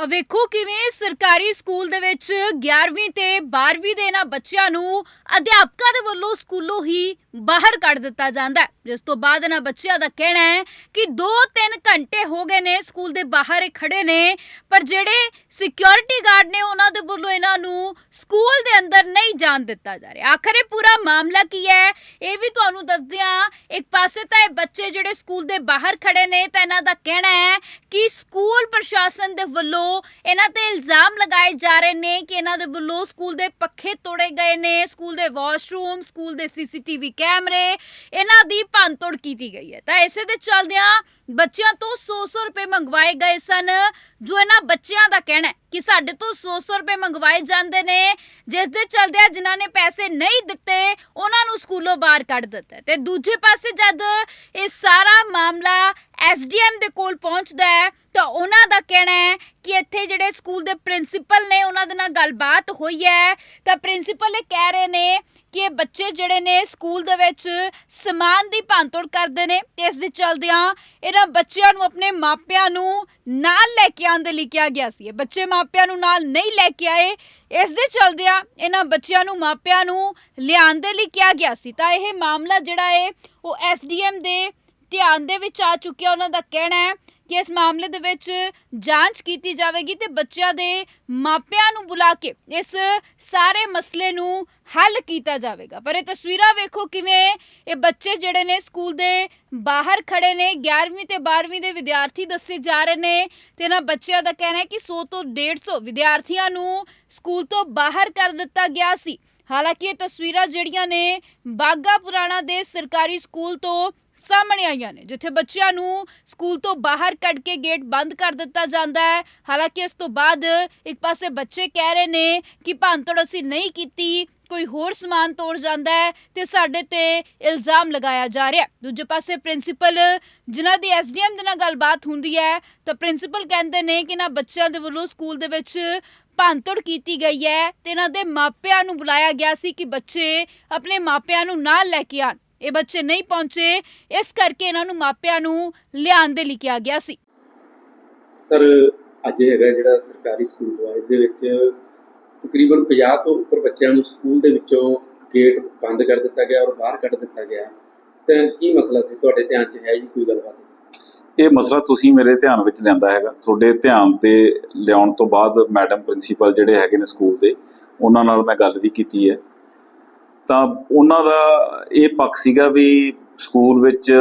ਵੇਖੋ ਕਿਵੇਂ ਸਰਕਾਰੀ ਸਕੂਲ ਦੇ ਵਿੱਚ 11ਵੀਂ ਤੇ 12ਵੀਂ ਦੇ ਇਹਨਾਂ ਬੱਚਿਆਂ ਨੂੰ ਅਧਿਆਪਕਾਂ ਦੇ ਵੱਲੋਂ ਸਕੂਲੋਂ ਹੀ ਬਾਹਰ ਕੱਢ ਦਿੱਤਾ ਜਾਂਦਾ ਹੈ। ਜਿਸ ਤੋਂ ਬਾਅਦ ਇਹਨਾਂ ਬੱਚਿਆਂ ਦਾ ਕਹਿਣਾ ਹੈ ਕਿ 2-3 ਘੰਟੇ ਹੋ ਗਏ ਨੇ ਸਕੂਲ ਦੇ ਬਾਹਰ ਇਹ ਖੜੇ ਨੇ, ਪਰ ਜਿਹੜੇ ਸਿਕਿਉਰਿਟੀ ਗਾਰਡ ਨੇ ਉਹਨਾਂ ਦੇ ਵੱਲੋਂ ਇਹਨਾਂ ਨੂੰ ਸਕੂਲ ਦੇ ਅੰਦਰ ਨਹੀਂ ਜਾਣ ਦਿੱਤਾ ਜਾ ਰਿਹਾ। ਆਖਰ ਇਹ ਪੂਰਾ ਮਾਮਲਾ ਕੀ ਹੈ? ਇਹ ਵੀ ਤੁਹਾਨੂੰ ਦੱਸਦੇ ਹਾਂ। ਇੱਕ ਪਾਸੇ ਤਾਂ ਇਹ ਬੱਚੇ ਜਿਹੜੇ ਸਕੂਲ ਦੇ ਬਾਹਰ ਖੜੇ ਨੇ, ਤਾਂ ਇਹਨਾਂ ਦਾ ਕਹਿਣਾ ਹੈ ਕਿ ਸਕੂਲ ਪ੍ਰਸ਼ਾਸਨ ਦੇ ਵੱਲੋਂ ਇਹਨਾਂ ਤੇ ਇਲਜ਼ਾਮ ਲਗਾਏ ਜਾ ਰਹੇ ਨੇ ਕਿ ਇਹਨਾਂ ਦੇ ਵੱਲੋਂ ਸਕੂਲ ਦੇ ਪੱਖੇ ਤੋੜੇ ਗਏ ਨੇ, ਸਕੂਲ ਦੇ ਵਾਸ਼ਰੂਮ ਸਕੂਲ ਦੇ ਸੀਸੀਟੀਵੀ ਕੈਮਰੇ, ਇਹਨਾਂ ਦੀ ਭੰਨਤੋੜ ਕੀਤੀ ਗਈ ਹੈ ਤਾਂ ਇਸੇ ਦੇ ਚੱਲਦਿਆਂ ਬੱਚਿਆਂ ਤੋਂ 100-100 ਰੁਪਏ ਮੰਗਵਾਏ ਗਏ ਸਨ, ਜੋ ਇਹਨਾਂ ਬੱਚਿਆਂ ਦਾ ਕਹਿਣਾ ਹੈ ਕਿ ਸਾਡੇ ਤੋਂ 100-100 ਰੁਪਏ ਮੰਗਵਾਏ ਜਾਂਦੇ ਨੇ, ਜਿਸ ਦੇ ਚਲਦਿਆਂ ਜਿਨ੍ਹਾਂ ਨੇ ਪੈਸੇ ਨਹੀਂ ਦਿੱਤੇ, ਉਹਨਾਂ ਨੂੰ ਸਕੂਲੋਂ ਬਾਹਰ ਕੱਢ ਦਿੱਤਾ ਹੈ। ਤੇ ਦੂਜੇ ਪਾਸੇ ਜਦ ਇਹ ਸਾਰਾ ਮਾਮਲਾ ਐਸਡੀਐਮ ਦੇ ਕੋਲ ਪਹੁੰਚਦਾ ਹੈ, ਤਾਂ ਉਹਨਾਂ ਦਾ ਕਹਿਣਾ ਹੈ ਕਿ ਇੱਥੇ ਜਿਹੜੇ ਸਕੂਲ ਦੇ ਪ੍ਰਿੰਸੀਪਲ ਨੇ, ਉਹਨਾਂ ਦੇ ਨਾਲ ਗੱਲਬਾਤ ਹੋਈ ਹੈ। ਤਾਂ ਪ੍ਰਿੰਸੀਪਲ ਇਹ ਕਹਿ ਰਹੇ ਨੇ ਕਿ ਇਹ ਬੱਚੇ ਜਿਹੜੇ ਨੇ, ਸਕੂਲ ਦੇ ਵਿੱਚ ਸਮਾਨ ਦੀ ਭੰਨਤੋੜ ਕਰਦੇ ਨੇ। ਤੇ ਇਸ ਦੇ ਚਲਦਿਆਂ ਇਹਨਾਂ ਬੱਚਿਆਂ ਨੂੰ ਆਪਣੇ ਮਾਪਿਆਂ ਨੂੰ ਨਾਲ ਲੈ ਕੇ ਆਉਣ ਦੇ ਲਈ ਕਿਹਾ ਗਿਆ ਸੀ। ਇਹ ਬੱਚੇ ਮਾਪਿਆਂ ਨੂੰ ਨਾਲ ਨਹੀਂ ਲੈ ਕੇ ਆਏ। ਇਸ ਦੇ ਚਲਦਿਆਂ ਇਹਨਾਂ ਬੱਚਿਆਂ ਨੂੰ, ਮਾਪਿਆਂ ਨੂੰ ਲਿਆਉਣ ਦੇ ਲਈ ਕਿਹਾ ਗਿਆ ਸੀ। ਤਾਂ ਇਹ ਮਾਮਲਾ ਜਿਹੜਾ ਹੈ, ਉਹ ਐਸਡੀਐਮ ਦੇ ਧਿਆਨ ਦੇ ਵਿੱਚ ਆ ਚੁੱਕਿਆ ਉਹਨਾਂ ਦਾ ਕਹਿਣਾ ਹੈ ਕਿ ਇਸ ਮਾਮਲੇ ਦੇ ਵਿੱਚ ਜਾਂਚ ਕੀਤੀ ਜਾਵੇਗੀ ਤੇ ਬੱਚਿਆਂ ਦੇ ਮਾਪਿਆਂ ਨੂੰ ਬੁਲਾ ਕੇ ਇਸ ਸਾਰੇ ਮਸਲੇ ਨੂੰ ਹੱਲ ਕੀਤਾ ਜਾਵੇਗਾ। ਪਰ ਇਹ ਤਸਵੀਰਾਂ ਵੇਖੋ ਕਿਵੇਂ ਇਹ ਬੱਚੇ ਜਿਹੜੇ ਨੇ ਸਕੂਲ ਦੇ ਬਾਹਰ ਖੜੇ ਨੇ 11ਵੀਂ ਤੇ 12ਵੀਂ ਦੇ ਵਿਦਿਆਰਥੀ ਦੱਸੇ ਜਾ ਰਹੇ ਨੇ ਤੇ ਇਹਨਾਂ ਬੱਚਿਆਂ ਦਾ ਕਹਿਣਾ ਹੈ ਕਿ 100 ਤੋਂ 150 ਵਿਦਿਆਰਥੀਆਂ ਨੂੰ ਸਕੂਲ ਤੋਂ ਬਾਹਰ ਕਰ ਦਿੱਤਾ ਗਿਆ ਸੀ। ਹਾਲਾਂਕਿ ਇਹ ਤਸਵੀਰਾਂ ਜਿਹੜੀਆਂ ਨੇ ਬਾਗਾ ਪੁਰਾਣਾ ਦੇ ਸਰਕਾਰੀ ਸਕੂਲ ਤੋਂ ਸਾਹਮਣੇ ਆਈਆਂ ਨੇ, ਜਿੱਥੇ ਬੱਚਿਆਂ ਨੂੰ ਸਕੂਲ ਤੋਂ ਬਾਹਰ ਕੱਢ ਕੇ ਗੇਟ ਬੰਦ ਕਰ ਦਿੱਤਾ ਜਾਂਦਾ ਹੈ। ਹਾਲਾਂਕਿ ਇਸ ਤੋਂ ਬਾਅਦ ਇੱਕ ਪਾਸੇ ਬੱਚੇ ਕਹਿ ਰਹੇ ਨੇ ਕਿ ਭੰਨਤੋੜ ਅਸੀਂ ਨਹੀਂ ਕੀਤੀ, ਕੋਈ ਹੋਰ ਸਮਾਨ ਤੋੜ ਜਾਂਦਾ ਹੈ ਤੇ ਸਾਡੇ ਤੇ ਇਲਜ਼ਾਮ ਲਗਾਇਆ ਜਾ ਰਿਹਾ ਦੂਜੇ ਪਾਸੇ ਪ੍ਰਿੰਸੀਪਲ, ਜਿਨ੍ਹਾਂ ਦੀ ਐਸਡੀਐਮ ਦੇ ਨਾਲ ਗੱਲਬਾਤ ਹੁੰਦੀ ਹੈ, ਤਾਂ ਪ੍ਰਿੰਸੀਪਲ ਕਹਿੰਦੇ ਨੇ ਕਿ ਨਾ ਬੱਚਿਆਂ ਦੇ ਵੱਲੋਂ ਸਕੂਲ ਦੇ ਵਿੱਚ ਭੰਨਤੋੜ ਕੀਤੀ ਗਈ ਹੈ ਤੇ ਇਹਨਾਂ ਦੇ ਮਾਪਿਆਂ ਨੂੰ ਬੁਲਾਇਆ ਗਿਆ ਸੀ ਕਿ ਬੱਚੇ ਆਪਣੇ ਮਾਪਿਆਂ ਨੂੰ ਨਾਲ ਲੈ ਕੇ ਆਣ ਇਹ ਬੱਚੇ ਨਹੀਂ ਪਹੁੰਚੇ। ਇਸ ਕਰਕੇ ਇਹਨਾਂ ਨੂੰ ਮਾਪਿਆਂ ਨੂੰ ਲਿਆਉਣ ਦੇ ਲਈ ਕਿਹਾ ਗਿਆ ਸੀ। ਸਰ ਅੱਜ ਹੈਗਾ ਜਿਹੜਾ ਸਰਕਾਰੀ ਸਕੂਲ ਹੈ ਇਹਦੇ ਵਿੱਚ ਤਕਰੀਬਨ 50 ਤੋਂ ਉੱਪਰ ਬੱਚਿਆਂ ਨੂੰ ਸਕੂਲ ਦੇ ਵਿੱਚੋਂ ਗੇਟ ਬੰਦ ਕਰ ਦਿੱਤਾ ਗਿਆ ਔਰ ਬਾਹਰ ਕੱਢ ਦਿੱਤਾ ਗਿਆ। ਤੇ ਕੀ ਮਸਲਾ ਸੀ? ਤੁਹਾਡੇ ਧਿਆਨ 'ਚ ਹੈ ਜੀ ਕੋਈ ਗੱਲਬਾਤ? ਇਹ ਮਸਲਾ ਤੁਸੀਂ ਮੇਰੇ ਧਿਆਨ ਵਿੱਚ ਲਿਆਂਦਾ ਹੈਗਾ। ਤੁਹਾਡੇ ਧਿਆਨ ਤੇ ਲਿਆਉਣ ਤੋਂ ਬਾਅਦ ਮੈਡਮ ਪ੍ਰਿੰਸੀਪਲ ਜਿਹੜੇ ਹੈਗੇ ਨੇ ਸਕੂਲ ਦੇ ਉਹਨਾਂ ਨਾਲ ਮੈਂ ਗੱਲ ਵੀ ਕੀਤੀ ਹੈ। ਤਾਂ ਉਹਨਾਂ ਦਾ ਇਹ ਪੱਖ ਸੀਗਾ ਵੀ ਸਕੂਲ ਵਿੱਚ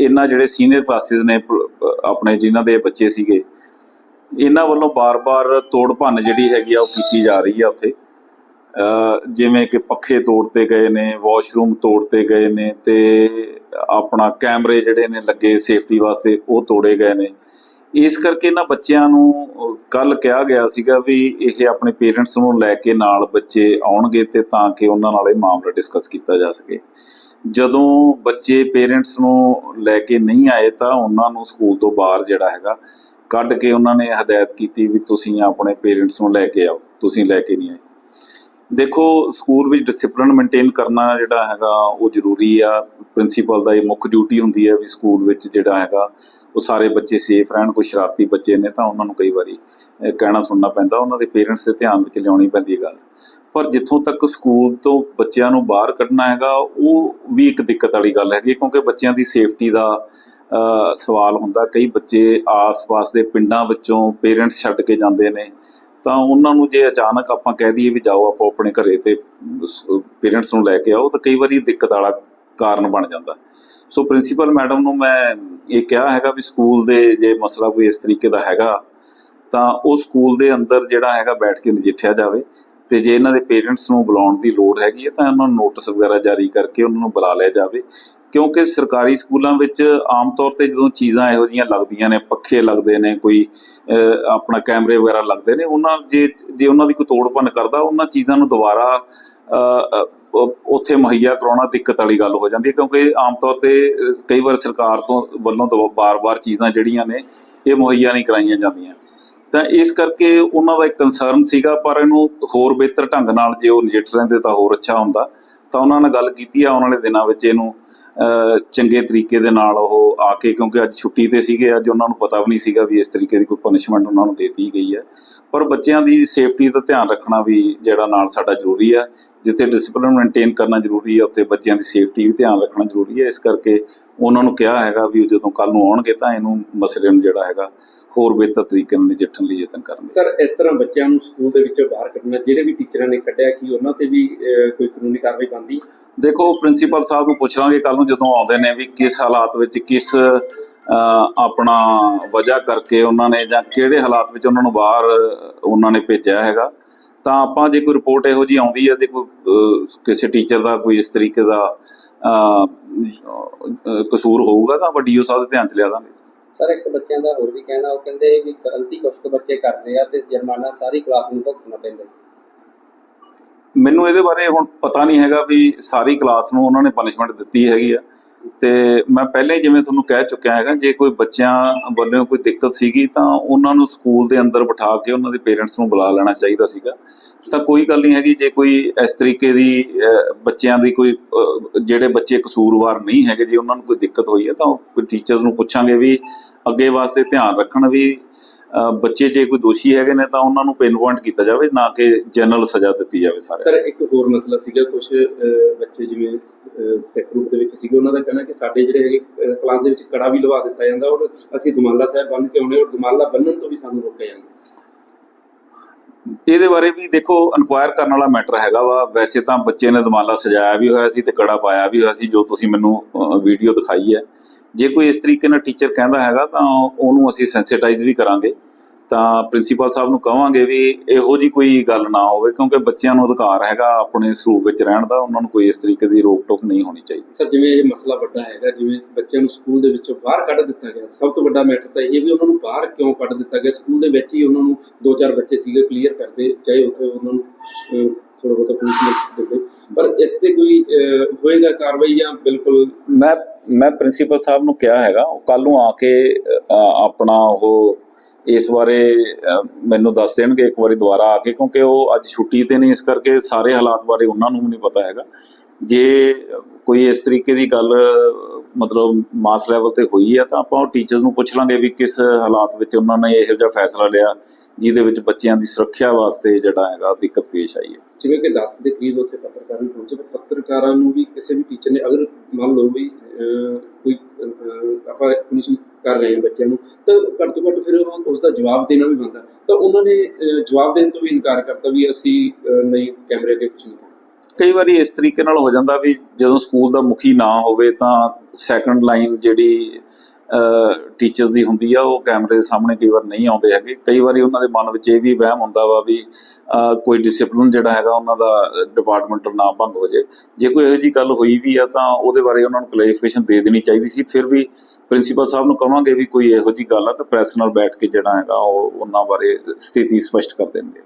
ਇਹਨਾਂ ਜਿਹੜੇ ਸੀਨੀਅਰ ਕਲਾਸਿਸ ਨੇ ਆਪਣੇ ਜਿਨ੍ਹਾਂ ਦੇ ਬੱਚੇ ਸੀਗੇ, ਇਹਨਾਂ ਵੱਲੋਂ ਬਾਰ-ਬਾਰ ਤੋੜ ਭੰਨ ਜਿਹੜੀ ਹੈਗੀ ਆ ਉਹ ਕੀਤੀ ਜਾ ਰਹੀ ਆ ਉੱਥੇ। ਜਿਵੇਂ ਕਿ ਪੱਖੇ ਤੋੜਤੇ ਗਏ ਨੇ, ਵਾਸ਼ਰੂਮ ਤੋੜਤੇ ਗਏ ਨੇ ਤੇ ਆਪਣਾ ਕੈਮਰੇ ਜਿਹੜੇ ਨੇ ਲੱਗੇ ਸੇਫਟੀ ਵਾਸਤੇ ਉਹ ਤੋੜੇ ਗਏ ਨੇ। ਇਸ ਕਰਕੇ ਇਹਨਾਂ ਬੱਚਿਆਂ ਨੂੰ ਕੱਲ ਕਿਹਾ ਗਿਆ ਸੀਗਾ ਵੀ ਇਹ ਆਪਣੇ ਪੇਰੈਂਟਸ ਨੂੰ ਲੈ ਕੇ ਨਾਲ ਬੱਚੇ ਆਉਣਗੇ ਤੇ ਤਾਂ ਕਿ ਉਹਨਾਂ ਨਾਲ ਇਹ ਮਾਮਲਾ ਡਿਸਕਸ ਕੀਤਾ ਜਾ ਸਕੇ। ਜਦੋਂ ਬੱਚੇ ਪੇਰੈਂਟਸ ਨੂੰ ਲੈ ਕੇ ਨਹੀਂ ਆਏ ਤਾਂ ਉਹਨਾਂ ਨੂੰ ਸਕੂਲ ਤੋਂ ਬਾਹਰ ਜਿਹੜਾ ਹੈਗਾ, ਕੱਢ ਕੇ ਉਹਨਾਂ ਨੇ ਹਦਾਇਤ ਕੀਤੀ ਵੀ ਤੁਸੀਂ ਆਪਣੇ ਪੇਰੈਂਟਸ ਨੂੰ ਲੈ ਕੇ ਆਓ, ਤੁਸੀਂ ਲੈ ਕੇ ਨਹੀਂ ਆਏ। ਦੇਖੋ, ਸਕੂਲ ਵਿੱਚ ਡਿਸਪਲਿਨ ਮੇਨਟੇਨ ਕਰਨਾ ਜਿਹੜਾ ਹੈਗਾ, ਉਹ ਜ਼ਰੂਰੀ ਆ। ਪ੍ਰਿੰਸੀਪਲ ਦਾ ਇਹ ਮੁੱਖ ਡਿਊਟੀ ਹੁੰਦੀ ਹੈ ਵੀ ਸਕੂਲ ਵਿੱਚ ਜਿਹੜਾ ਹੈਗਾ, ਉਹ ਸਾਰੇ ਬੱਚੇ ਸੇਫ ਰਹਿਣ, ਕੋਈ ਸ਼ਰਾਰਤੀ ਬੱਚੇ ਨੇ ਤਾਂ ਉਹਨਾਂ ਨੂੰ ਕਈ ਵਾਰੀ ਕਹਿਣਾ ਸੁਣਨਾ ਪੈਂਦਾ। ਉਹਨਾਂ ਦੇ ਪੇਰੈਂਟਸ ਦੇ ਧਿਆਨ ਵਿੱਚ ਲਿਆਉਣੀ ਪੈਂਦੀ ਹੈ ਗੱਲ। ਪਰ ਜਿੱਥੋਂ ਤੱਕ ਸਕੂਲ ਤੋਂ ਬੱਚਿਆਂ ਨੂੰ ਬਾਹਰ ਕੱਢਣਾ ਹੈਗਾ, ਉਹ ਵੀ ਇੱਕ ਦਿੱਕਤ ਵਾਲੀ ਗੱਲ ਹੈਗੀ ਕਿਉਂਕਿ ਬੱਚਿਆਂ ਦੀ ਸੇਫਟੀ ਦਾ ਸਵਾਲ ਹੁੰਦਾ। ਕਈ ਬੱਚੇ ਆਸ-ਪਾਸ ਦੇ ਪਿੰਡਾਂ ਵਿੱਚੋਂ ਪੇਰੈਂਟਸ ਛੱਡ ਕੇ ਜਾਂਦੇ ਨੇ। ਤਾਂ ਉਹਨਾਂ ਨੂੰ ਜੇ ਅਚਾਨਕ ਆਪਾਂ ਕਹਿ ਦਈਏ ਵੀ ਜਾਓ, ਆਪੋ ਆਪਣੇ ਘਰੇ ਤੇ ਪੇਰੈਂਟਸ ਨੂੰ ਲੈ ਕੇ ਆਓ, ਤਾਂ ਕਈ ਵਾਰੀ ਦਿੱਕਤ ਵਾਲਾ ਕਾਰਨ ਬਣ ਜਾਂਦਾ। ਸੋ ਪ੍ਰਿੰਸੀਪਲ ਮੈਡਮ ਨੂੰ ਮੈਂ ਇਹ ਕਿਹਾ ਹੈਗਾ ਵੀ ਸਕੂਲ ਦੇ ਜੇ ਮਸਲਾ ਕੋਈ ਇਸ ਤਰੀਕੇ ਦਾ ਹੈਗਾ, ਤਾਂ ਉਹ ਸਕੂਲ ਦੇ ਅੰਦਰ ਜਿਹੜਾ ਹੈਗਾ ਬੈਠ ਕੇ ਨਜਿੱਠਿਆ ਜਾਵੇ। ਤੇ ਜੇ ਇਹਨਾਂ ਦੇ ਪੇਰੈਂਟਸ ਨੂੰ ਬੁਲਾਉਣ ਦੀ ਲੋੜ ਹੈਗੀ ਹੈ, ਤਾਂ ਉਹਨਾਂ ਨੂੰ ਨੋਟਿਸ ਵਗੈਰਾ ਜਾਰੀ ਕਰਕੇ ਉਹਨਾਂ ਨੂੰ ਬੁਲਾ ਲਿਆ ਜਾਵੇ। ਕਿਉਂਕਿ ਸਰਕਾਰੀ ਸਕੂਲਾਂ ਵਿੱਚ ਆਮ ਤੌਰ ਤੇ ਜਦੋਂ ਚੀਜ਼ਾਂ ਇਹੋ ਜਿਹੀਆਂ ਲੱਗਦੀਆਂ ਨੇ, ਪੱਖੇ ਲੱਗਦੇ ਨੇ, ਕੋਈ ਆਪਣਾ ਕੈਮਰੇ ਵਗੈਰਾ ਲੱਗਦੇ ਨੇ, ਉਹਨਾਂ ਜੇ ਜੇ ਉਹਨਾਂ ਦੀ ਕੋਈ ਤੋੜ ਭੰਨ ਕਰਦਾ, ਉਹਨਾਂ ਚੀਜ਼ਾਂ ਨੂੰ ਦੁਬਾਰਾ ਉੱਥੇ ਮੁਹੱਈਆ ਕਰਾਉਣਾ ਦਿੱਕਤ ਵਾਲੀ ਗੱਲ ਹੋ ਜਾਂਦੀ ਹੈ, ਕਿਉਂਕਿ ਆਮ ਤੌਰ ਤੇ ਕਈ ਵਾਰ ਸਰਕਾਰ ਤੋਂ ਵੱਲੋਂ ਦੋ- ਬਾਰ-ਬਾਰ ਚੀਜ਼ਾਂ ਜਿਹੜੀਆਂ ਨੇ, ਇਹ ਮੁਹੱਈਆ ਨਹੀਂ ਕਰਾਈਆਂ ਜਾਂਦੀਆਂ। ਤਾਂ ਇਸ ਕਰਕੇ ਉਹਨਾਂ ਦਾ ਇੱਕ ਕੰਸਰਨ ਸੀਗਾ, ਪਰ ਇਹਨੂੰ ਹੋਰ ਬਿਹਤਰ ਢੰਗ ਨਾਲ ਜੇ ਉਹ ਨਜਿੱਠ ਰਹਿੰਦੇ ਤਾਂ ਹੋਰ ਅੱਛਾ ਹੁੰਦਾ। ਤਾਂ ਉਹਨਾਂ ਨਾਲ ਗੱਲ ਕੀਤੀ ਆ, ਆਉਣ ਵਾਲੇ ਦਿਨਾਂ ਵਿੱਚ ਇਹਨੂੰ ਚੰਗੇ ਤਰੀਕੇ ਦੇ ਨਾਲ ਉਹ ਆ ਕੇ ਕਿਉਂਕਿ ਅੱਜ ਛੁੱਟੀ ਤੇ ਸੀਗੇ ਅੱਜ ਉਹਨਾਂ ਨੂੰ ਪਤਾ ਵੀ ਨਹੀਂ ਸੀਗਾ ਵੀ ਇਸ ਤਰੀਕੇ ਦੀ ਕੋਈ ਪਨਿਸ਼ਮੈਂਟ ਉਹਨਾਂ ਨੂੰ ਦੇਤੀ ਗਈ ਹੈ। ਪਰ ਬੱਚਿਆਂ ਦੀ ਸੇਫਟੀ ਦਾ ਧਿਆਨ ਰੱਖਣਾ ਵੀ ਜਿਹੜਾ ਨਾਲ ਸਾਡਾ ਜ਼ਰੂਰੀ ਹੈ ਜਿੱਥੇ ਡਿਸਪਲਿਨ ਮੇਨਟੇਨ ਕਰਨਾ ਜ਼ਰੂਰੀ ਹੈ ਉੱਥੇ ਬੱਚਿਆਂ ਦੀ ਸੇਫਟੀ ਵੀ ਧਿਆਨ ਰੱਖਣਾ ਜ਼ਰੂਰੀ ਹੈ। ਇਸ ਕਰਕੇ ਉਹਨਾਂ ਨੂੰ ਕਿਹਾ ਹੈਗਾ ਵੀ ਜਦੋਂ ਕੱਲ ਨੂੰ ਆਉਣਗੇ ਤਾਂ ਇਹਨੂੰ ਮਸਲੇ ਨੂੰ ਜਿਹੜਾ ਹੈਗਾ ਹੋਰ ਬਿਹਤਰ ਤਰੀਕੇ ਨਾਲ ਨਜਿੱਠਣ ਲਈ ਯਤਨ ਕਰਨਗੇ। ਸਰ ਇਸ ਤਰ੍ਹਾਂ ਬੱਚਿਆਂ ਨੂੰ ਸਕੂਲ ਦੇ ਵਿੱਚੋਂ ਬਾਹਰ ਕੱਢਣਾ ਜਿਹੜੇ ਵੀ ਟੀਚਰਾਂ ਨੇ ਕੱਢਿਆ ਕਿ ਉਹਨਾਂ ਤੇ ਵੀ ਕੋਈ ਕਾਨੂੰਨੀ ਕਾਰਵਾਈ ਬਣਦੀ? ਦੇਖੋ ਪ੍ਰਿੰਸੀਪਲ ਸਾਹਿਬ ਨੂੰ ਪੁੱਛ ਲਾਂਗੇ ਕੱਲ ਨੂੰ ਜਦੋਂ ਆਉਂਦੇ ਨੇ ਵੀ ਕਿਸ ਹਾਲਾਤ ਵਿੱਚ ਕਿਸ ਆਪਣਾ ਵਜ੍ਹਾ ਕਰਕੇ ਉਹਨਾਂ ਨੇ ਜਾਂ ਕਿਹੜੇ ਹਾਲਾਤ ਵਿੱਚ ਉਹਨਾਂ ਨੂੰ ਬਾਹਰ ਉਹਨਾਂ ਨੇ ਭੇਜਿਆ ਹੈਗਾ, ਤਾਂ ਆਪਾਂ ਜੇ ਕੋਈ ਰਿਪੋਰਟ ਇਹੋ ਜੀ ਆਉਂਦੀ ਹੈ ਤੇ ਕੋਈ ਕਿਸੇ ਟੀਚਰ ਦਾ ਕੋਈ ਇਸ ਤਰੀਕੇ ਦਾ ਕਸੂਰ ਹੋਊਗਾ ਤਾਂ ਵੱਡੀਓ ਸਾਹਿਬ ਦੇ ਧਿਆਨ ਚ ਲਿਆ ਦਾਂਗੇ। ਸਰ, ਇੱਕ ਬੱਚਿਆਂ ਦਾ ਹੋਰ ਵੀ ਕਹਿਣਾ, ਉਹ ਕਹਿੰਦੇ ਵੀ ਗਲਤੀ ਕੁਛ ਬੱਚੇ ਕਰਦੇ ਆ ਤੇ ਜੁਰਮਾਨਾ ਸਾਰੀ ਕਲਾਸ ਨੂੰ ਭੁਗਤਣਾ ਪੈਂਦਾ ਮੈਨੂੰ ਇਹਦੇ ਬਾਰੇ ਹੁਣ ਪਤਾ ਨਹੀਂ ਹੈਗਾ ਵੀ ਸਾਰੀ ਕਲਾਸ ਨੂੰ ਉਹਨਾਂ ਨੇ ਪਨਿਸ਼ਮੈਂਟ ਦਿੱਤੀ ਹੈਗੀ ਆ। ਤੇ ਮੈਂ ਪਹਿਲੇ ਹੀ ਜਿਵੇਂ ਤੁਹਾਨੂੰ ਕਹਿ ਚੁੱਕਿਆ ਹੈਗਾ, ਜੇ ਕੋਈ ਬੱਚਿਆਂ ਵੱਲੋਂ ਕੋਈ ਦਿੱਕਤ ਸੀਗੀ ਤਾਂ ਉਹਨਾਂ ਨੂੰ ਸਕੂਲ ਦੇ ਅੰਦਰ ਬਿਠਾ ਕੇ ਉਹਨਾਂ ਦੇ ਪੇਰੈਂਟਸ ਨੂੰ ਬੁਲਾ ਲੈਣਾ ਚਾਹੀਦਾ ਸੀਗਾ। ਤਾਂ ਕੋਈ ਗੱਲ ਨਹੀਂ ਹੈਗੀ, ਜੇ ਕੋਈ ਇਸ ਤਰੀਕੇ ਦੀ ਬੱਚਿਆਂ ਦੀ ਕੋਈ ਜਿਹੜੇ ਬੱਚੇ ਕਸੂਰਵਾਰ ਨਹੀਂ ਹੈਗੇ, ਜੇ ਉਹਨਾਂ ਨੂੰ ਕੋਈ ਦਿੱਕਤ ਹੋਈ ਹੈ ਤਾਂ ਉਹ ਟੀਚਰਸ ਨੂੰ ਪੁੱਛਾਂਗੇ ਵੀ ਅੱਗੇ ਵਾਸਤੇ ਧਿਆਨ ਰੱਖਣ ਵੀ ਬੱਚੇ ਜੇ ਕੋਈ ਦੋਸ਼ੀ ਹੈਗੇ ਨੇ ਤਾਂ ਉਹਨਾਂ ਨੂੰ ਪਿਨ ਪੁਆਇੰਟ ਕੀਤਾ ਜਾਵੇ ਨਾ ਕਿ ਜਨਰਲ ਸਜ਼ਾ ਦਿੱਤੀ ਜਾਵੇ ਸਾਰਿਆਂ ਨੂੰ। ਸਰ ਇੱਕ ਹੋਰ ਮਸਲਾ ਸੀਗਾ ਕੁਝ ਬੱਚੇ ਜਿਵੇਂ ਸਿੱਖ ਦੇ ਵਿੱਚ ਸੀਗੇ ਉਹਨਾਂ ਦਾ ਕਹਿਣਾ ਕਿ ਸਾਡੇ ਜਿਹੜੇ ਹੈਗੇ ਕਲਾਸ ਦੇ ਵਿੱਚ ਕੜਾ ਵੀ ਲਵਾ ਦਿੱਤਾ ਜਾਂਦਾ ਔਰ ਅਸੀਂ ਦੁਮਾਲਾ ਸਾਹਿਬ ਬੰਨ ਕੇ ਆਉਣੇ ਔਰ ਦੁਮਾਲਾ ਬੰਨਣ ਤੋਂ ਵੀ ਸਾਨੂੰ ਰੋਕਿਆ ਜਾਂਦਾ। ਇਹਦੇ ਬਾਰੇ ਵੀ ਦੇਖੋ ਇਨਕੁਆਇਰ ਕਰਨ ਵਾਲਾ ਮੈਟਰ ਹੈਗਾ ਵਾ। ਵੈਸੇ ਤਾਂ ਬੱਚੇ ਨੇ ਦਮਾਲਾ ਸਜਾਇਆ ਵੀ ਹੋਇਆ ਸੀ ਤੇ ਕੜਾ ਪਾਇਆ ਵੀ ਹੋਇਆ ਸੀ ਜੋ ਤੁਸੀਂ ਮੈਨੂੰ ਵੀਡੀਓ ਦਿਖਾਈ ਹੈ। ਜੇ ਕੋਈ ਇਸ ਤਰੀਕੇ ਨਾਲ ਟੀਚਰ ਕਹਿੰਦਾ ਹੈਗਾ ਤਾਂ ਉਹਨੂੰ ਅਸੀਂ ਸੈਂਸਿਟਾਈਜ਼ ਵੀ ਕਰਾਂਗੇ। ਤਾਂ ਪ੍ਰਿੰਸੀਪਲ ਸਾਹਿਬ ਨੂੰ ਕਹਾਂਗੇ ਵੀ ਇਹੋ ਜੀ ਕੋਈ ਗੱਲ ਨਾ ਹੋਵੇ ਕਿਉਂਕਿ ਬੱਚਿਆਂ ਨੂੰ ਅਧਿਕਾਰ ਹੈਗਾ ਆਪਣੇ ਸਰੂਪ ਵਿੱਚ ਰਹਿਣ ਦਾ ਉਹਨਾਂ ਨੂੰ ਕੋਈ ਇਸ ਤਰੀਕੇ ਦੀ ਰੋਕ ਟੋਕ ਨਹੀਂ ਹੋਣੀ ਚਾਹੀਦੀ। ਸਰ ਜਿਵੇਂ ਇਹ ਮਸਲਾ ਵੱਡਾ ਹੈਗਾ ਜਿਵੇਂ ਬੱਚਿਆਂ ਨੂੰ ਸਕੂਲ ਦੇ ਵਿੱਚੋਂ ਬਾਹਰ ਕੱਢ ਦਿੱਤਾ ਗਿਆ ਸਭ ਤੋਂ ਵੱਡਾ ਮੈਟਰ ਤਾਂ ਇਹ ਵੀ ਉਹਨਾਂ ਨੂੰ ਬਾਹਰ ਕਿਉਂ ਕੱਢ ਦਿੱਤਾ ਗਿਆ? ਸਕੂਲ ਦੇ ਵਿੱਚ ਹੀ ਉਹਨਾਂ ਨੂੰ ਦੋ ਚਾਰ ਬੱਚੇ ਸੀਗੇ ਕਲੀਅਰ ਕਰਦੇ ਚਾਹੇ ਉੱਥੇ ਉਹਨਾਂ ਨੂੰ ਥੋੜਾ ਬਹੁਤਾ ਪੁਲਿਸ ਦਿੰਦੇ ਪਰ ਇਸ ਤੇ ਕੋਈ ਹੋਏਗਾ ਕਾਰਵਾਈ ਜਾਂ ਬਿਲਕੁਲ ਮੈਂ ਮੈਂ ਪ੍ਰਿੰਸੀਪਲ ਸਾਹਿਬ ਨੂੰ ਕਿਹਾ ਹੈਗਾ, ਉਹ ਕੱਲ ਨੂੰ ਆ ਕੇ ਆਪਣਾ ਉਹ ਇਸ ਬਾਰੇ ਮੈਨੂੰ ਦੱਸ ਦੇਣਗੇ ਇੱਕ ਵਾਰੀ ਦੁਬਾਰਾ ਆ ਕੇ, ਕਿਉਂਕਿ ਉਹ ਅੱਜ ਛੁੱਟੀ ਤੇ ਨੇ, ਇਸ ਕਰਕੇ ਸਾਰੇ ਹਾਲਾਤ ਬਾਰੇ ਉਹਨਾਂ ਨੂੰ ਵੀ ਨਹੀਂ ਪਤਾ ਹੈਗਾ। ਜੇ ਕੋਈ ਇਸ ਤਰੀਕੇ ਦੀ ਗੱਲ, ਮਤਲਬ ਮਾਸ ਲੈਵਲ ਤੇ ਹੋਈ ਹੈ ਤਾਂ ਆਪਾਂ ਉਹ ਟੀਚਰਸ ਨੂੰ ਪੁੱਛ ਲਾਂਗੇ ਵੀ ਕਿਸ ਹਾਲਾਤ ਵਿੱਚ ਉਹਨਾਂ ਨੇ ਇਹੋ ਜਿਹਾ ਫੈਸਲਾ ਲਿਆ, ਜਿਹਦੇ ਵਿੱਚ ਬੱਚਿਆਂ ਦੀ ਸੁਰੱਖਿਆ ਵਾਸਤੇ ਜਿਹੜਾ ਹੈਗਾ ਦਿੱਕਤ ਪੇਸ਼ ਆਈ ਹੈ। ਜਿਵੇਂ ਕਿ 10 ਦੇ ਕਰੀਬ ਉੱਥੇ ਪੱਤਰਕਾਰ ਵੀ ਪਹੁੰਚੇ ਪੱਤਰਕਾਰਾਂ ਨੂੰ ਵੀ ਕਿਸੇ ਵੀ ਟੀਚਰ ਨੇ ਅਗਰ ਮੰਨ ਲਓ ਵੀ ਕੋਈ ਆਪਾਂ ਪੁਲਿਸ ਕਰ ਰਹੇ ਹਾਂ ਬੱਚਿਆਂ ਨੂੰ ਤਾਂ ਘੱਟ ਤੋਂ ਘੱਟ ਫਿਰ ਉਸ ਦਾ ਜਵਾਬ ਦੇਣਾ ਵੀ ਬਣਦਾ। ਤਾਂ ਉਹਨਾਂ ਨੇ ਜਵਾਬ ਦੇਣ ਤੋਂ ਵੀ ਇਨਕਾਰ ਕਰਤਾ ਵੀ ਅਸੀਂ ਅਹ, ਨਹੀਂ ਕੈਮਰੇ ਅੱਗੇ ਕੁਝ ਨਹੀਂ ਕਈ ਵਾਰੀ ਇਸ ਤਰੀਕੇ ਨਾਲ ਹੋ ਜਾਂਦਾ ਵੀ ਜਦੋਂ ਸਕੂਲ ਦਾ ਮੁਖੀ ਨਾ ਹੋਵੇ ਤਾਂ ਸੈਕੰਡ ਲਾਈਨ ਜਿਹੜੀ ਟੀਚਰਸ ਦੀ ਹੁੰਦੀ ਆ, ਉਹ ਕੈਮਰੇ ਦੇ ਸਾਹਮਣੇ ਕਈ ਵਾਰ ਨਹੀਂ ਆਉਂਦੇ ਹੈਗੇ। ਕਈ ਵਾਰੀ ਉਹਨਾਂ ਦੇ ਮਨ ਵਿੱਚ ਇਹ ਵੀ ਵਹਿਮ ਹੁੰਦਾ ਵਾ ਵੀ ਕੋਈ ਡਿਸਪਲਿਨ ਜਿਹੜਾ ਹੈਗਾ, ਉਹਨਾਂ ਦਾ ਡਿਪਾਰਟਮੈਂਟਲ ਨਾ ਭੰਗ ਹੋ ਜੇ। ਜੇ ਕੋਈ ਇਹੋ ਜੀ ਗੱਲ ਹੋਈ ਵੀ ਆ, ਤਾਂ ਉਹਦੇ ਬਾਰੇ ਉਹਨਾਂ ਨੂੰ ਕਲੈਰੀਫਿਕੇਸ਼ਨ ਦੇ ਦੇਣੀ ਚਾਹੀਦੀ ਸੀ। ਫਿਰ ਵੀ ਪ੍ਰਿੰਸੀਪਲ ਸਾਹਿਬ ਨੂੰ ਕਹਾਂਗੇ ਵੀ ਕੋਈ ਇਹੋ ਜੀ ਗੱਲ ਆ, ਤਾਂ ਪ੍ਰੈਸ ਨਾਲ ਬੈਠ ਕੇ ਜਿਹੜਾ ਹੈਗਾ, ਉਹ ਉਹਨਾਂ ਬਾਰੇ ਸਥਿਤੀ ਸਪਸ਼ਟ ਕਰ ਦੇਣਗੇ।